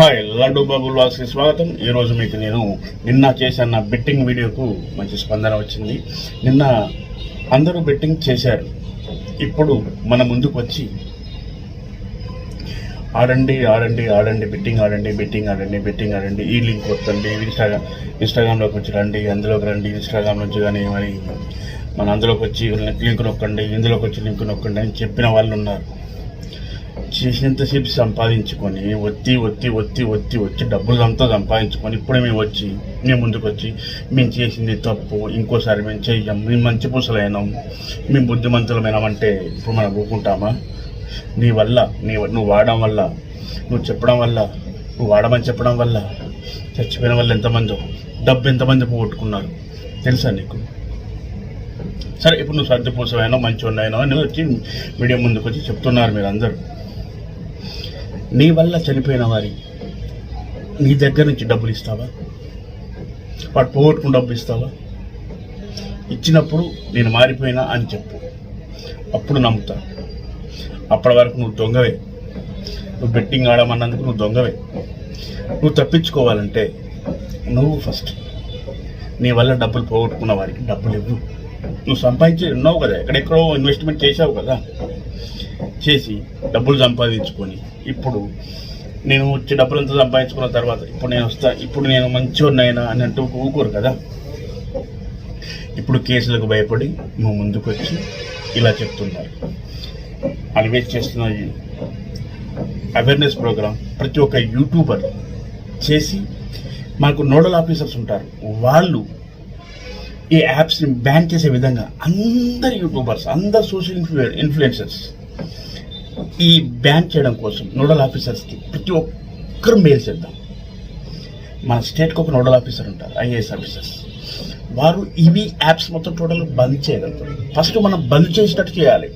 Hi laddu బాబు వ్లాగ్స్కి స్వాగతం. ఈరోజు మీకు నేను నిన్న చేసిన బెట్టింగ్ వీడియోకు మంచి స్పందన వచ్చింది. నిన్న అందరూ బెట్టింగ్ చేశారు. ఇప్పుడు మన ముందుకు వచ్చి ఆడండి ఆడండి ఆడండి బెట్టింగ్ ఆడండి బెట్టింగ్ ఆడండి బెట్టింగ్ ఆడండి ఈ లింక్ కొట్టండి ఇన్స్టాగ్రామ్ ఇన్స్టాగ్రామ్లోకి వచ్చి రండి అందులోకి రండి. ఇన్స్టాగ్రామ్ నుంచి కానీ మరి మన అందులోకి వచ్చి లింక్ నొక్కండి ఇందులోకి వచ్చి లింక్ నొక్కండి అని చెప్పిన వాళ్ళు ఉన్నారు. చేసినంతసేపు సంపాదించుకొని ఒత్తి ఒత్తి ఒత్తి ఒత్తి వచ్చి డబ్బులు అంతా సంపాదించుకొని ఇప్పుడే మేము వచ్చి మేము ముందుకు వచ్చి మేము చేసింది తప్పు ఇంకోసారి మేము చెయ్యం మేము మంచి పూసలైనాం మేము బుద్ధిమంతులమైనామంటే ఇప్పుడు మనం ఊరుకుంటామా? నీ వల్ల నీ నువ్వు వాడడం వల్ల నువ్వు చెప్పడం వల్ల నువ్వు వాడమని చెప్పడం వల్ల చచ్చిపోయిన వాళ్ళు ఎంతమందో డబ్బు ఎంతమంది పోగొట్టుకున్నారు? తెలుసా నీకు? సరే ఇప్పుడు నువ్వు సర్దిపోసమైనా మంచి ఉన్నాయినా అని వచ్చి మీడియా ముందుకు వచ్చి చెప్తున్నారు మీరు అందరూ నీ వల్ల చనిపోయిన వారి నీ దగ్గర నుంచి డబ్బులు ఇస్తావా? వాడు పోగొట్టుకుని డబ్బు ఇస్తావా? ఇచ్చినప్పుడు నేను మారిపోయినా అని చెప్పు. అప్పుడు నమ్ముతా. అప్పటి వరకు నువ్వు దొంగవే. నువ్వు బెట్టింగ్ ఆడమన్నందుకు నువ్వు దొంగవే. నువ్వు తప్పించుకోవాలంటే నువ్వు ఫస్ట్ నీ వల్ల డబ్బులు పోగొట్టుకున్న వారికి డబ్బులు ఇవ్వు. నువ్వు సంపాదించి ఉన్నావు కదా ఎక్కడెక్కడో ఇన్వెస్ట్మెంట్ చేసావు కదా చేసి డబ్బులు సంపాదించుకొని ఇప్పుడు నేను వచ్చి డబ్బులంతా సంపాదించుకున్న తర్వాత ఇప్పుడు నేను వస్తా ఇప్పుడు నేను మంచివాడినైనా అని అంటూ ఊరుకోరు కదా. ఇప్పుడు కేసులకు భయపడి నువ్వు ముందుకు వచ్చి ఇలా చెప్తున్నారు. అలివేట్ చేస్తున్న అవేర్నెస్ ప్రోగ్రాం ప్రతి ఒక్క యూట్యూబర్ చేసి మనకు నోడల్ ఆఫీసర్స్ ఉంటారు. వాళ్ళు ఈ యాప్స్ని బ్యాన్ చేసే విధంగా అందరు యూట్యూబర్స్ అందరు సోషల్ ఇన్ఫ్లూ ఇన్ఫ్లుయెన్సర్స్ ఈ బ్యాన్ చేయడం కోసం నోడల్ ఆఫీసర్స్కి ప్రతి ఒక్కరు మెయిల్ చేద్దాం. మన స్టేట్కి ఒక నోడల్ ఆఫీసర్ ఉంటారు ఐఏఎస్ ఆఫీసర్స్ వారు ఇవి యాప్స్ మొత్తం టోటల్ బంద్ చేయగలుగుతారు. ఫస్ట్ మనం బంద్ చేసినట్టు చేయాలి.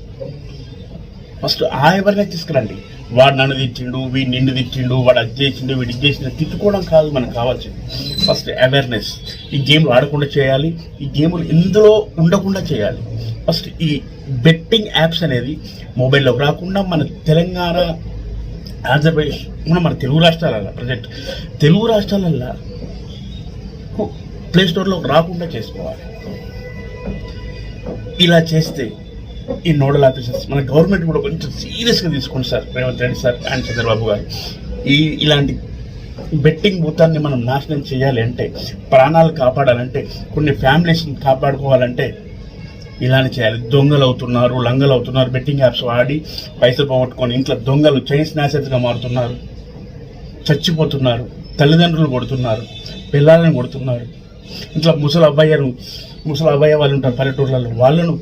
ఫస్ట్ ఆ ఎవరినే తీసుకురండి. వాడు నన్ను తిట్టిండు వీడు నిన్ను తిట్టిండు వాడు అది చేసిండు వీడు ఇది చేసిండు తిట్టుకోవడం కాదు మనకు కావాల్సింది ఫస్ట్ అవేర్నెస్ ఈ గేమ్లు ఆడకుండా చేయాలి ఈ గేములు ఇందులో ఉండకుండా చేయాలి. ఫస్ట్ ఈ బెట్టింగ్ యాప్స్ అనేది మొబైల్లోకి రాకుండా మన తెలంగాణ ఆంధ్రప్రదేశ్ మన మన తెలుగు రాష్ట్రాలలో ప్రజెంట్ తెలుగు రాష్ట్రాలల్లో ప్లే స్టోర్లోకి రాకుండా చేసుకోవాలి. ఇలా చేస్తే ఈ నోడల్ ఆఫీసర్స్ మన గవర్నమెంట్ కూడా కొంచెం సీరియస్గా తీసుకోండి sir Revanth Reddy sir and Chandrababu garu. ఈ ఇలాంటి బెట్టింగ్ భూతాన్ని మనం నాశనం చేయాలి అంటే ప్రాణాలు కాపాడాలంటే కొన్ని ఫ్యామిలీస్ని కాపాడుకోవాలంటే ఇలానే చేయాలి. దొంగలు అవుతున్నారు లంగలు అవుతున్నారు బెట్టింగ్ యాప్స్ వాడి పైసలు పోగొట్టుకొని ఇంట్లో దొంగలు చైన్ స్నాచర్స్గా మారుతున్నారు చచ్చిపోతున్నారు తల్లిదండ్రులు కొడుతున్నారు పిల్లలను కొడుతున్నారు. ఇంట్లో ముసలి అబ్బాయిలు ముసలి అబ్బాయి వాళ్ళు ఉంటారు పల్లెటూర్లలో వాళ్ళను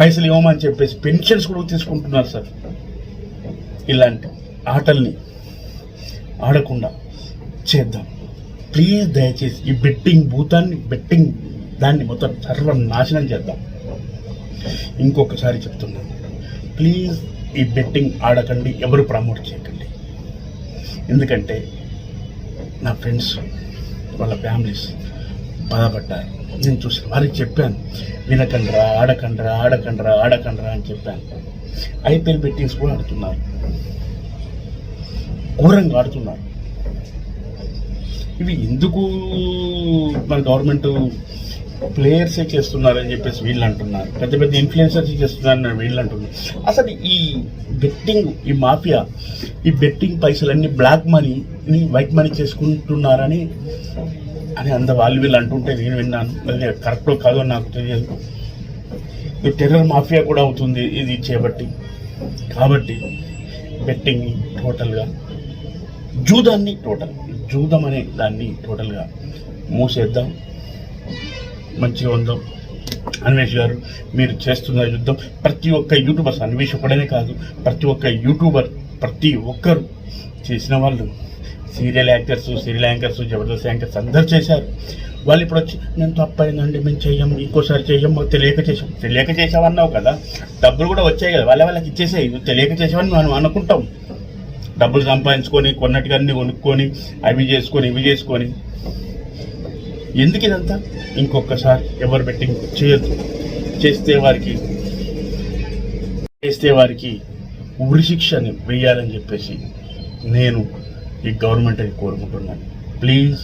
పైసలు ఇవ్వమని చెప్పేసి పెన్షన్స్ కూడా తీసుకుంటున్నారు సార్. ఇలాంటి ఆటల్ని ఆడకుండా చేద్దాం. ప్లీజ్ దయచేసి ఈ బెట్టింగ్ భూతాన్ని బెట్టింగ్ దాన్ని మొత్తం సర్వనాశనం చేద్దాం. ఇంకొకసారి చెప్తున్నాను ప్లీజ్ ఈ బెట్టింగ్ ఆడకండి ఎవరు ప్రమోట్ చేయకండి. ఎందుకంటే నా ఫ్రెండ్స్ వాళ్ళ ఫ్యామిలీస్ బాధపడ్డారు. నేను చూసాను వారికి చెప్పాను వినకండ్రా ఆడకండ్రా ఆడకండ్రా ఆడకండ్రా అని చెప్పాను. ఐపీఎల్ బెట్టింగ్స్ కూడా ఆడుతున్నారు. ఘోరంగా ఆడుతున్నారు. ఇవి ఎందుకు మన గవర్నమెంట్ ప్లేయర్సే చేస్తున్నారని చెప్పేసి వీళ్ళు అంటున్నారు. పెద్ద పెద్ద ఇన్ఫ్లుయెన్సర్స్ చేస్తున్నారని వీళ్ళు అంటున్నారు. అసలు ఈ బెట్టింగ్ ఈ మాఫియా ఈ బెట్టింగ్ పైసలన్నీ బ్లాక్ మనీని వైట్ మనీ చేసుకుంటున్నారని అని అంత వాళ్ళు వీళ్ళు అంటుంటే నేను విన్నాను. మళ్ళీ కరెక్టో కాదో నాకు తెలియదు. ఇది టెర్రర్ మాఫియా కూడా అవుతుంది ఇది చేపట్టి కాబట్టి బెట్టింగ్ టోటల్గా జూదాన్ని టోటల్ జూదం అనే దాన్ని టోటల్గా మూసేద్దాం. మంచిగా ఉందాం? అన్వేష్ గారు మీరు చేస్తున్న యుద్ధం ప్రతి ఒక్క యూట్యూబర్స్ అన్వేష్ ఒకడనే కాదు ప్రతి ఒక్క యూట్యూబర్ ప్రతి ఒక్కరు చేసిన వాళ్ళు serial actors serial anchors Jabardasth anchors అందరు చేశారు. వాళ్ళు ఇప్పుడు వచ్చి నేను తప్పైందండి మేము చేయం ఇంకోసారి చేయం మాకు తెలియక చేసాం తెలియక చేసామన్నావు కదా డబ్బులు కూడా వచ్చాయి కదా వాళ్ళ వాళ్ళకి ఇచ్చేసాయి నువ్వు తెలియక చేసావని మనం అనుకుంటాం. డబ్బులు సంపాదించుకొని కొన్నట్టుగా అన్ని కొనుక్కొని అవి చేసుకొని ఇవి చేసుకొని. ఎందుకు ఇదంతా? ఇంకొకసారి ఎవరు బెట్టింగ్ చేయొద్దు. చేస్తే వారికి చేస్తే వారికి ఉరి శిక్షని వేయాలని చెప్పేసి నేను ఈ గవర్నమెంట్ అని కోరుకుంటున్నాను. ప్లీజ్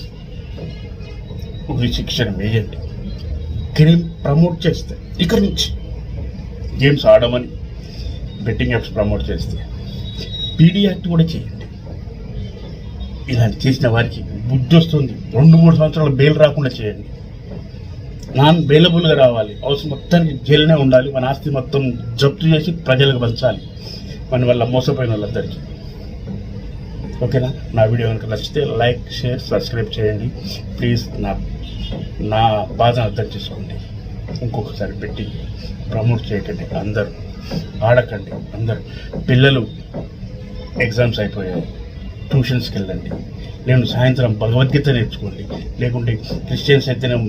ఉరి శిక్షణ వేయండి క్రైమ్ ప్రమోట్ చేస్తే ఇక్కడి నుంచి గేమ్స్ ఆడమని బెట్టింగ్ యాప్స్ ప్రమోట్ చేస్తే పీడీ యాక్ట్ కూడా చేయండి. ఇలాంటి చేసిన వారికి బుద్ధి వస్తుంది. రెండు మూడు సంవత్సరాలు బెయిల్ రాకుండా చేయండి. నాన్ బెయిలబుల్గా రావాలి. అవసరం మొత్తానికి జైలునే ఉండాలి. మన ఆస్తి మొత్తం జప్తు చేసి ప్రజలకు పంచాలి. మన వల్ల మోసపోయిన వాళ్ళందరికీ. ఓకేనా? నా వీడియో కనుక నచ్చితే లైక్ షేర్ సబ్స్క్రైబ్ చేయండి. ప్లీజ్ నా నా బాధను అర్థం చేసుకోండి. ఇంకొకసారి పెట్టి ప్రమోట్ చేయకండి. అందరూ ఆడకండి. అందరూ పిల్లలు ఎగ్జామ్స్ అయిపోయాయి. ట్యూషన్స్కి వెళ్ళండి. నేను సాయంత్రం భగవద్గీత నేర్చుకోండి. లేకుంటే క్రిస్టియన్స్ అయితేనేమో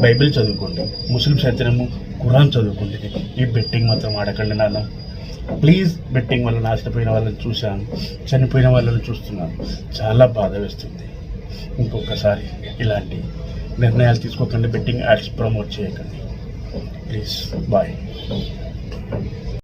బైబిల్ చదువుకోండి. ముస్లిమ్స్ అయితేనేమో ఖురాన్ చదువుకోండి. ఈ బెట్టింగ్ మాత్రం ఆడకండి నాన్న. ప్లీజ్ బెట్టింగ్ వల్ల నాశనపోయిన వాళ్ళని చూశాను. చనిపోయిన వాళ్ళని చూస్తున్నాను. చాలా బాధ వేస్తుంది. ఇంకొకసారి ఇలాంటి నిర్ణయాలు తీసుకోకండి. బెట్టింగ్ యాడ్స్ ప్రమోట్ చేయకండి. Please bye